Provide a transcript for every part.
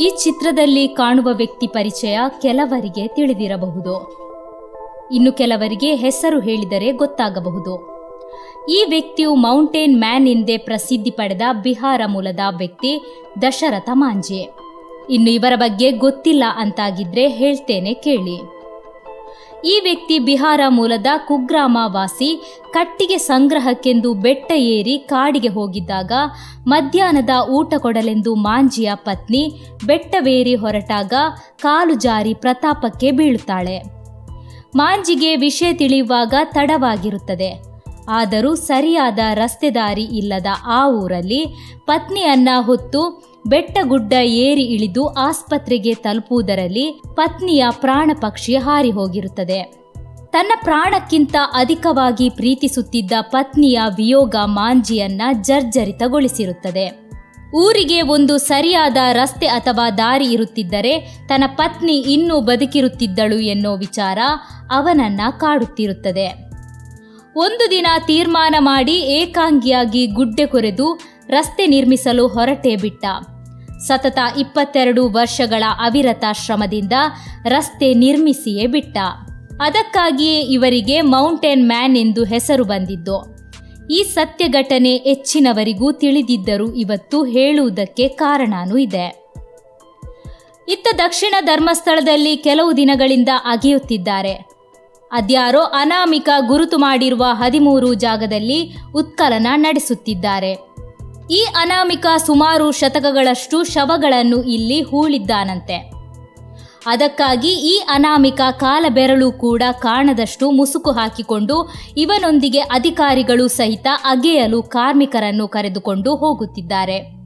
ಈ ಚಿತ್ರದಲ್ಲಿ ಕಾಣುವ ವ್ಯಕ್ತಿ ಪರಿಚಯ ಕೆಲವರಿಗೆ ತಿಳಿದಿರಬಹುದು. ಇನ್ನು ಕೆಲವರಿಗೆ ಹೆಸರು ಹೇಳಿದರೆ ಗೊತ್ತಾಗಬಹುದು. ಈ ವ್ಯಕ್ತಿಯು ಮೌಂಟೇನ್ ಮ್ಯಾನ್ ಎಂದೇ ಪ್ರಸಿದ್ಧಿ ಪಡೆದ ಬಿಹಾರ ಮೂಲದ ವ್ಯಕ್ತಿ ದಶರಥ ಮಾಂಜೆ. ಇನ್ನು ಇವರ ಬಗ್ಗೆ ಗೊತ್ತಿಲ್ಲ ಅಂತಾಗಿದ್ರೆ ಹೇಳ್ತೇನೆ ಕೇಳಿ. ಈ ವ್ಯಕ್ತಿ ಬಿಹಾರ ಮೂಲದ ಕುಗ್ರಾಮ ವಾಸಿ ಕಟ್ಟಿಗೆ ಸಂಗ್ರಹಕ್ಕೆಂದು ಬೆಟ್ಟ ಏರಿ ಕಾಡಿಗೆ ಹೋಗಿದ್ದಾಗ ಮಧ್ಯಾಹ್ನದ ಊಟ ಕೊಡಲೆಂದು ಮಾಂಜಿಯ ಪತ್ನಿ ಬೆಟ್ಟವೇರಿ ಹೊರಟಾಗ ಕಾಲು ಜಾರಿ ಪ್ರತಾಪಕ್ಕೆ ಬೀಳುತ್ತಾಳೆ. ಮಾಂಜಿಗೆ ವಿಷಯ ತಿಳಿಯುವಾಗ ತಡವಾಗಿರುತ್ತದೆ. ಆದರೂ ಸರಿಯಾದ ರಸ್ತೆ ದಾರಿ ಇಲ್ಲದ ಆ ಊರಲ್ಲಿ ಪತ್ನಿಯನ್ನ ಹೊತ್ತು ಬೆಟ್ಟಗುಡ್ಡ ಏರಿ ಇಳಿದು ಆಸ್ಪತ್ರೆಗೆ ತಲುಪುವುದರಲ್ಲಿ ಪತ್ನಿಯ ಪ್ರಾಣ ಪಕ್ಷಿ ಹಾರಿ ಹೋಗಿರುತ್ತದೆ ತನ್ನ ಪ್ರಾಣಕ್ಕಿಂತ ಅಧಿಕವಾಗಿ ಪ್ರೀತಿಸುತ್ತಿದ್ದ ಪತ್ನಿಯ ವಿಯೋಗ ಮಾಂಜಿಯನ್ನ ಜರ್ಜರಿತಗೊಳಿಸಿರುತ್ತದೆ. ಊರಿಗೆ ಒಂದು ಸರಿಯಾದ ರಸ್ತೆ ಅಥವಾ ದಾರಿ ಇರುತ್ತಿದ್ದರೆ ತನ್ನ ಪತ್ನಿ ಇನ್ನೂ ಬದುಕಿರುತ್ತಿದ್ದಳು ಎನ್ನೋ ವಿಚಾರ ಅವನನ್ನ ಕಾಡುತ್ತಿರುತ್ತದೆ. ಒಂದು ದಿನ ತೀರ್ಮಾನ ಮಾಡಿ ಏಕಾಂಗಿಯಾಗಿ ಗುಡ್ಡೆ ಕೊರೆದು ರಸ್ತೆ ನಿರ್ಮಿಸಲು ಹೊರಟೇ ಬಿಟ್ಟ. ಸತತ ಇಪ್ಪತ್ತೆರಡು ವರ್ಷಗಳ ಅವಿರತ ಶ್ರಮದಿಂದ ರಸ್ತೆ ನಿರ್ಮಿಸಿಯೇ ಬಿಟ್ಟ. ಅದಕ್ಕಾಗಿಯೇ ಇವರಿಗೆ ಮೌಂಟೇನ್ ಮ್ಯಾನ್ ಎಂದು ಹೆಸರು ಬಂದಿದ್ದು. ಈ ಸತ್ಯ ಘಟನೆ ಹೆಚ್ಚಿನವರಿಗೂ ತಿಳಿದಿದ್ದರೂ ಇವತ್ತು ಹೇಳುವುದಕ್ಕೆ ಕಾರಣನೂ ಇದೆ. ಇತ್ತ ದಕ್ಷಿಣ ಧರ್ಮಸ್ಥಳದಲ್ಲಿ ಕೆಲವು ದಿನಗಳಿಂದ ಅಗೆಯುತ್ತಿದ್ದಾರೆ. ಅದ್ಯಾರೋ ಅನಾಮಿಕ ಗುರುತು ಮಾಡಿರುವ ಹದಿಮೂರು ಜಾಗದಲ್ಲಿ ಉತ್ಕಲನ ನಡೆಸುತ್ತಿದ್ದಾರೆ. ಈ ಅನಾಮಿಕ ಸುಮಾರು ಶತಕಗಳಷ್ಟು ಶವಗಳನ್ನು ಇಲ್ಲಿ ಹೂಳಿದ್ದಾನಂತೆ. ಅದಕ್ಕಾಗಿ ಈ ಅನಾಮಿಕ ಕಾಲ ಬೆರಳು ಕೂಡ ಕಾಣದಷ್ಟು ಮುಸುಕು ಹಾಕಿಕೊಂಡು ಇವನೊಂದಿಗೆ ಅಧಿಕಾರಿಗಳು ಸಹಿತ ಅಗೆಯಲು ಕಾರ್ಮಿಕರನ್ನು ಕರೆದುಕೊಂಡು ಹೋಗುತ್ತಿದ್ದಾರೆ.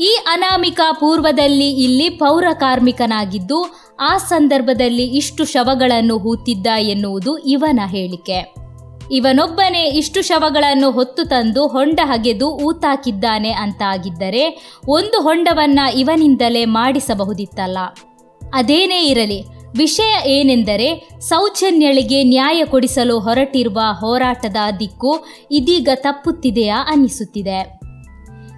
ಈ ಅನಾಮಿಕ ಪೂರ್ವದಲ್ಲಿ ಇಲ್ಲಿ ಪೌರ ಕಾರ್ಮಿಕನಾಗಿದ್ದು, ಆ ಸಂದರ್ಭದಲ್ಲಿ ಇಷ್ಟು ಶವಗಳನ್ನು ಹೂತಿದ್ದ ಎನ್ನುವುದು ಇವನ ಹೇಳಿಕೆ. ಇವನೊಬ್ಬನೇ ಇಷ್ಟು ಶವಗಳನ್ನು ಹೊತ್ತು ತಂದು ಹೊಂಡ ಹಗೆದು ಊತಾಕಿದ್ದಾನೆ ಅಂತಾಗಿದ್ದರೆ, ಒಂದು ಹೊಂಡವನ್ನ ಇವನಿಂದಲೇ ಮಾಡಿಸಬಹುದಿತ್ತಲ್ಲ. ಅದೇನೇ ಇರಲಿ, ವಿಷಯ ಏನೆಂದರೆ, ಸೌಜನ್ಯಳಿಗೆ ನ್ಯಾಯ ಕೊಡಿಸಲು ಹೊರಟಿರುವ ಹೋರಾಟದ ದಿಕ್ಕು ಇದೀಗ ತಪ್ಪುತ್ತಿದೆಯಾ ಅನ್ನಿಸುತ್ತಿದೆ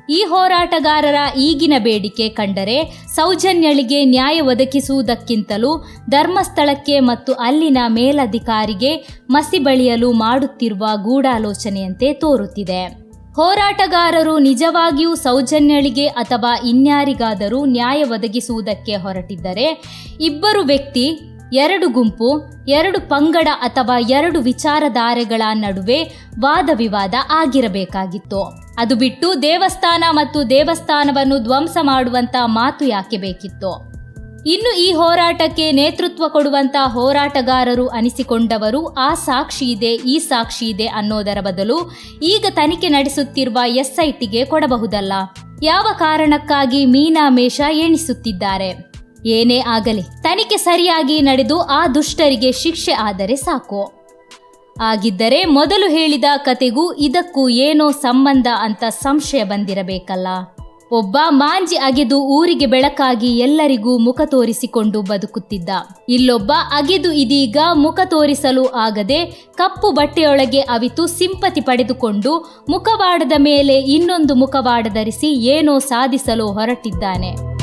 ಈ ಹೋರಾಟಗಾರರ ಈಗಿನ ಬೇಡಿಕೆ ಕಂಡರೆ ಸೌಜನ್ಯಳಿಗೆ ನ್ಯಾಯ ಒದಗಿಸುವುದಕ್ಕಿಂತಲೂ ಧರ್ಮಸ್ಥಳಕ್ಕೆ ಮತ್ತು ಅಲ್ಲಿನ ಮೇಲಧಿಕಾರಿಗೆ ಮಸಿ ಬಳಿಯಲು ಮಾಡುತ್ತಿರುವ ಗೂಢಾಲೋಚನೆಯಂತೆ ತೋರುತ್ತಿದೆ. ಹೋರಾಟಗಾರರು ನಿಜವಾಗಿಯೂ ಸೌಜನ್ಯಳಿಗೆ ಅಥವಾ ಇನ್ಯಾರಿಗಾದರೂ ನ್ಯಾಯ ಒದಗಿಸುವುದಕ್ಕೆ ಹೊರಟಿದ್ದರೆ ಇಬ್ಬರು ವ್ಯಕ್ತಿ ಎರಡು ಗುಂಪು, ಎರಡು ಪಂಗಡ ಅಥವಾ ಎರಡು ವಿಚಾರಧಾರೆಗಳ ನಡುವೆ ವಾದ ವಿವಾದ ಆಗಿರಬೇಕಾಗಿತ್ತು. ಅದು ಬಿಟ್ಟು ದೇವಸ್ಥಾನ ಮತ್ತು ದೇವಸ್ಥಾನವನ್ನು ಧ್ವಂಸ ಮಾಡುವಂತ ಮಾತು ಯಾಕೆ ಬೇಕಿತ್ತು? ಇನ್ನು ಈ ಹೋರಾಟಕ್ಕೆ ನೇತೃತ್ವ ಕೊಡುವಂತ ಹೋರಾಟಗಾರರು ಅನಿಸಿಕೊಂಡವರು ಆ ಸಾಕ್ಷಿ ಇದೆ, ಈ ಸಾಕ್ಷಿ ಇದೆ ಅನ್ನೋದರ ಬದಲು ಈಗ ತನಿಖೆ ನಡೆಸುತ್ತಿರುವ ಎಸ್ಐಟಿಗೆ ಕೊಡಬಹುದಲ್ಲ. ಯಾವ ಕಾರಣಕ್ಕಾಗಿ ಮೀನಾಮೇಷ ಎಣಿಸುತ್ತಿದ್ದಾರೆ ಏನೇ ಆಗಲಿ ತನಿಖೆ ಸರಿಯಾಗಿ ನಡೆದು ಆ ದುಷ್ಟರಿಗೆ ಶಿಕ್ಷೆ ಆದರೆ ಸಾಕು. ಆಗಿದ್ದರೆ ಮೊದಲು ಹೇಳಿದ ಕತೆಗೂ ಇದಕ್ಕೂ ಏನೋ ಸಂಬಂಧ ಅಂತ ಸಂಶಯ ಬಂದಿರಬೇಕಲ್ಲ. ಒಬ್ಬ ಮಾಂಜಿ ಅಗೆದು ಊರಿಗೆ ಬೆಳಕಾಗಿ ಎಲ್ಲರಿಗೂ ಮುಖ ತೋರಿಸಿಕೊಂಡು ಬದುಕುತ್ತಿದ್ದ. ಇಲ್ಲೊಬ್ಬ ಅಗೆದು ಇದೀಗ ಮುಖ ತೋರಿಸಲು ಆಗದೆ ಕಪ್ಪು ಬಟ್ಟೆಯೊಳಗೆ ಅವಿತು ಸಿಂಪತಿ ಪಡೆದುಕೊಂಡು ಮುಖವಾಡದ ಮೇಲೆ ಇನ್ನೊಂದು ಮುಖವಾಡ ಧರಿಸಿ ಏನೋ ಸಾಧಿಸಲು ಹೊರಟಿದ್ದಾನೆ.